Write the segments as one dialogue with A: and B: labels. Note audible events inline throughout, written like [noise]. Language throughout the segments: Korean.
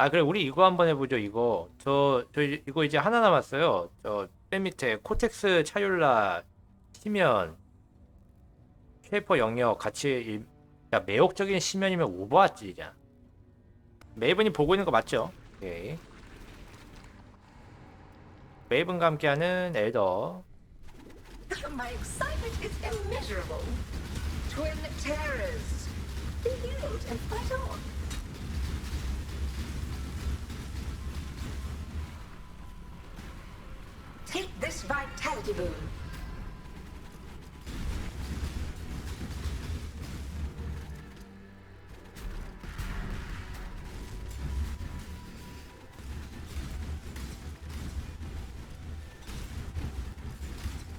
A: 아 그래 우리 이거 한번 해보죠 이거 저 저 이거 이제 하나 남았어요 저 맨 밑에 코텍스 차율라 시면 쉐이퍼 영역 같이 일- 야 매혹적인 시면이면 오버워치잖아 메이븐이 보고 있는 거 맞죠? 오케이 메이븐과 함께하는 엘더
B: My excitement is immeasurable. Twin terrors. Be healed and fight on. Take this vitality boon.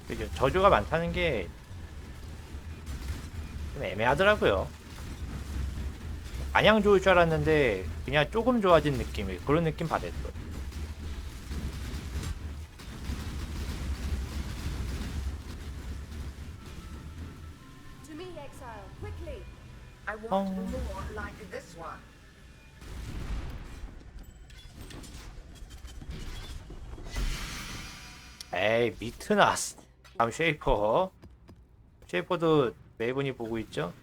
A: 그죠? 저주가 많다는 게 좀 애매하더라고요. 마냥 좋을 줄 알았는데 그냥 조금 좋아진 느낌이 그런 느낌 받았어.
B: I want
A: Oh.
B: more like this one.
A: 에이 미트나스. 다음 쉐이퍼. 쉐이퍼도 매분이 보고 있죠?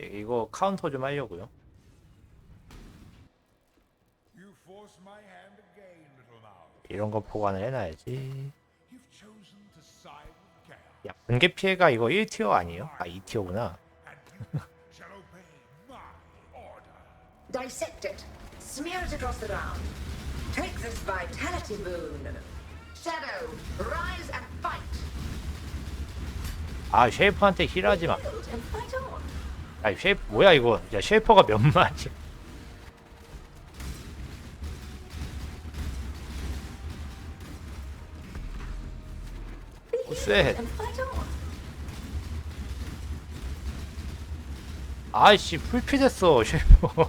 A: 이- 이거 카운터 좀 하려고요.
C: You force my hand again, little mouse.
A: 이런 거 보관을 해놔야지. 야, 번개 피해가 이거 1티어 아니에요? 아 2티어구나.
B: Dissect it. Smear it across the ground. Take this vitality boon. Shadow, rise and fight.
A: 아 쉐이퍼한테 힐하지 마.
B: Healed and fight on.
A: 아 쉐이퍼 뭐야 이거? 야 쉐이퍼가 몇 마지? Oh, sad.
B: and fight on.
A: 아이씨 풀피 됐어 쉐이퍼.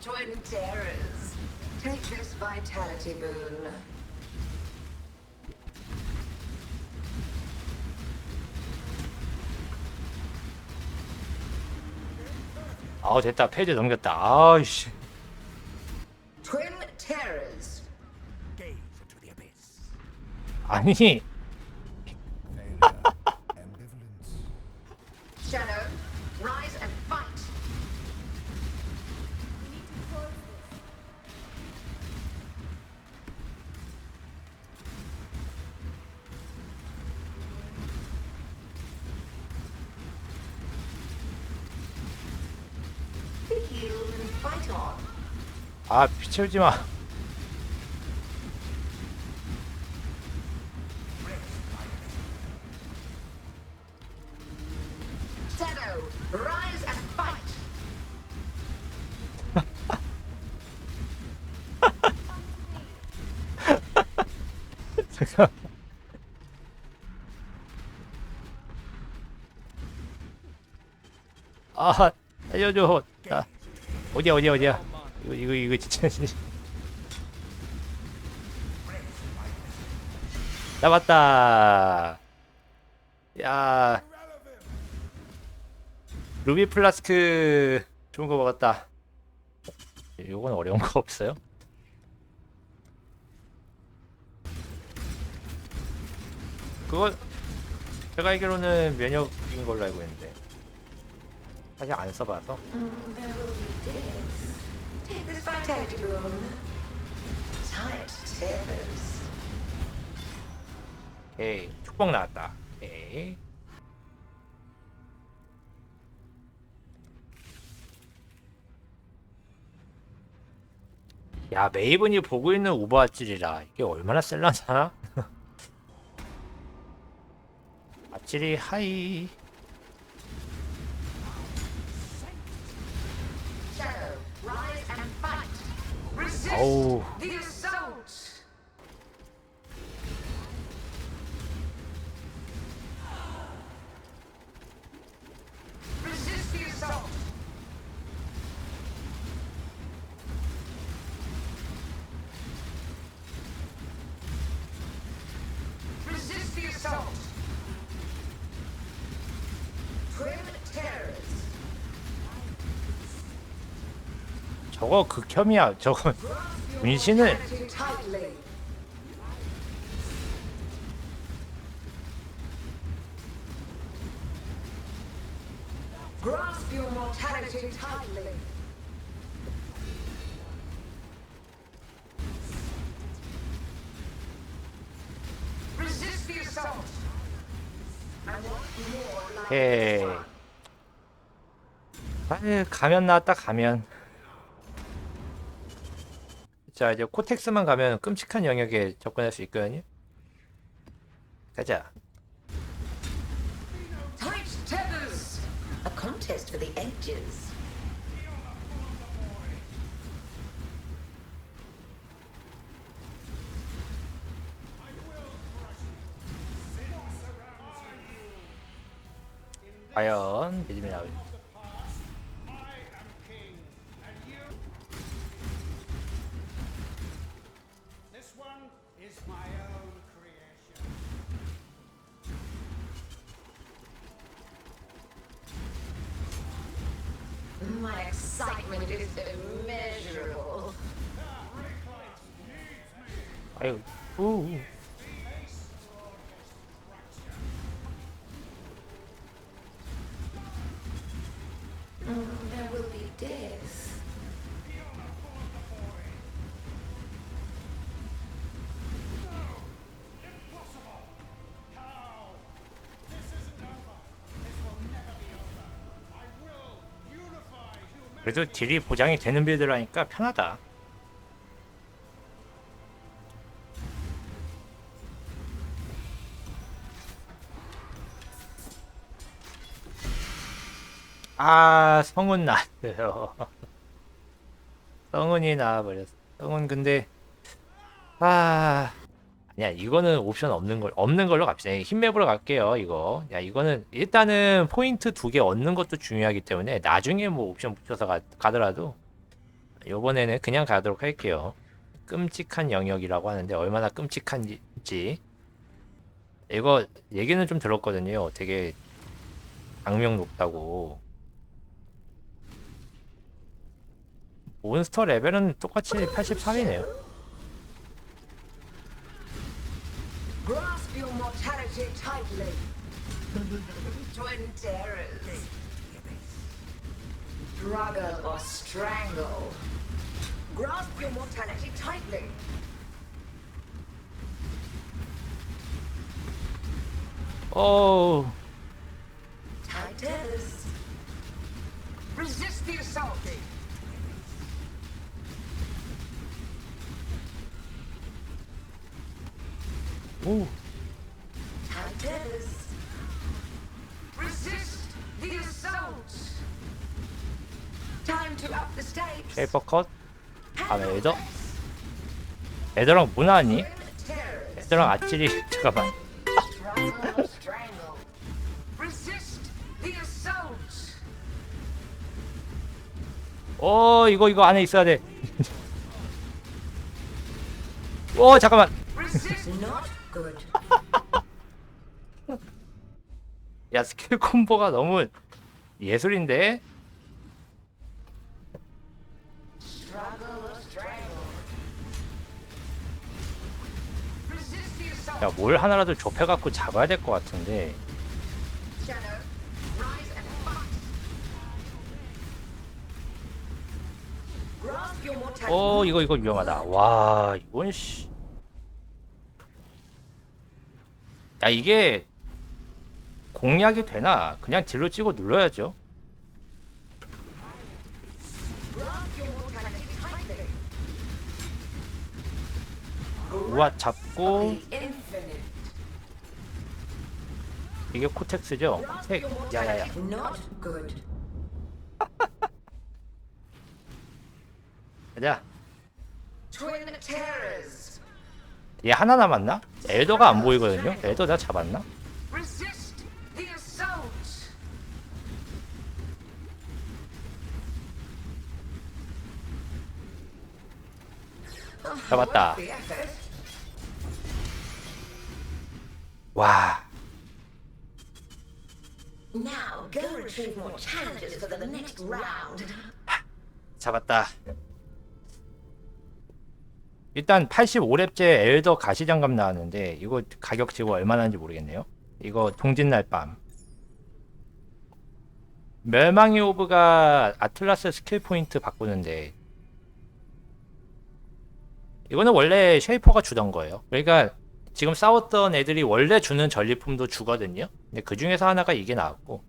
B: Twin terrors. Take this vitality boon.
A: 아 됐다 페이지 넘겼다. 아이씨.
B: Twin
A: 아니. 아 비채우지 마. 아 알려줘. 자, 어디야 어디야 어디야. 이거 이거 이거 진짜. [laughs] 잡았다. 야 루비 플라스크 좋은 거 먹었다. 요건 어려운 거 없어요? 그거 제가 알기로는 면역인 걸로 알고 있는데 사실 안 써봐서. 오케이. 축복 나왔다. 오케이. 야 메이븐이 보고 있는 오버아찔이라 이게 얼마나 셀라나? [laughs] 아찔이 하이 어우 저거 극혐이야. 저거
B: like
A: 해. 아유 가면 나왔다 가면. 자 이제 코텍스만 가면 끔찍한 영역에 접근할 수 있거든요. 가자. 과연 믿음이 나올.
C: This My
B: excitement is immeasurable.
A: 아유. 그래도 딜이 보장이 되는 빌드라니까 편하다. 아 성운 나왔어요. 성운이 나와버렸어. 성운 근데 아 야 이거는 옵션 없는 걸 없는 걸로 갑시다. 힘맵으로 갈게요 이거. 야 이거는 일단은 포인트 두 개 얻는 것도 중요하기 때문에 나중에 뭐 옵션 붙여서 가, 가더라도 요번에는 그냥 가도록 할게요. 끔찍한 영역이라고 하는데 얼마나 끔찍한지 이거 얘기는 좀 들었거든요. 되게 악명 높다고. 몬스터 레벨은 똑같이 83이네요.
B: Your mortality tightly. Twin terrors. Struggle or strangle. Grasp your mortality tightly. Oh.
A: 오,
B: Tight tethers. Resist the assault. 오,
A: 쉐이퍼 컷. 다음에 에더. 에더랑 뭐
B: terrors.
A: 에더랑 아찔이 잠깐만. 오, 이거 이거 안에 있어야 돼. 오, 잠깐만. 야 스킬 콤보가 너무 예술인데. 야 뭘 하나라도 좁혀갖고 잡아야 될 것 같은데. 어 이거 이거 위험하다. 와 이건 씨. 야 이게 공략이 되나? 그냥 딜로 찍어 눌러야죠. 우와 잡고
B: The infinite.
A: 이게 코텍스죠? 코텍. 야야야. 가자. 얘 하나 남았나? 엘더가 안 보이거든요. 엘더 다 잡았나? 잡았다. 와
B: Now go retrieve more challenges for the next round.
A: 잡았다. 일단 85렙째 엘더 가시장갑 나왔는데 이거 가격 지금 얼마나 하는지 모르겠네요. 이거 동짓날 밤. 멸망의 오브가 아틀라스 스킬 포인트 바꾸는데 이거는 원래 쉐이퍼가 주던 거예요. 그러니까 지금 싸웠던 애들이 원래 주는 전리품도 주거든요. 근데 그 중에서 하나가 이게 나왔고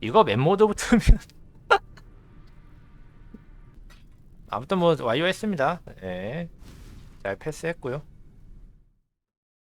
A: 이거 멤모드 붙으면 [laughs] 아무튼 뭐 완료했습니다. 예. 잘 패스했고요.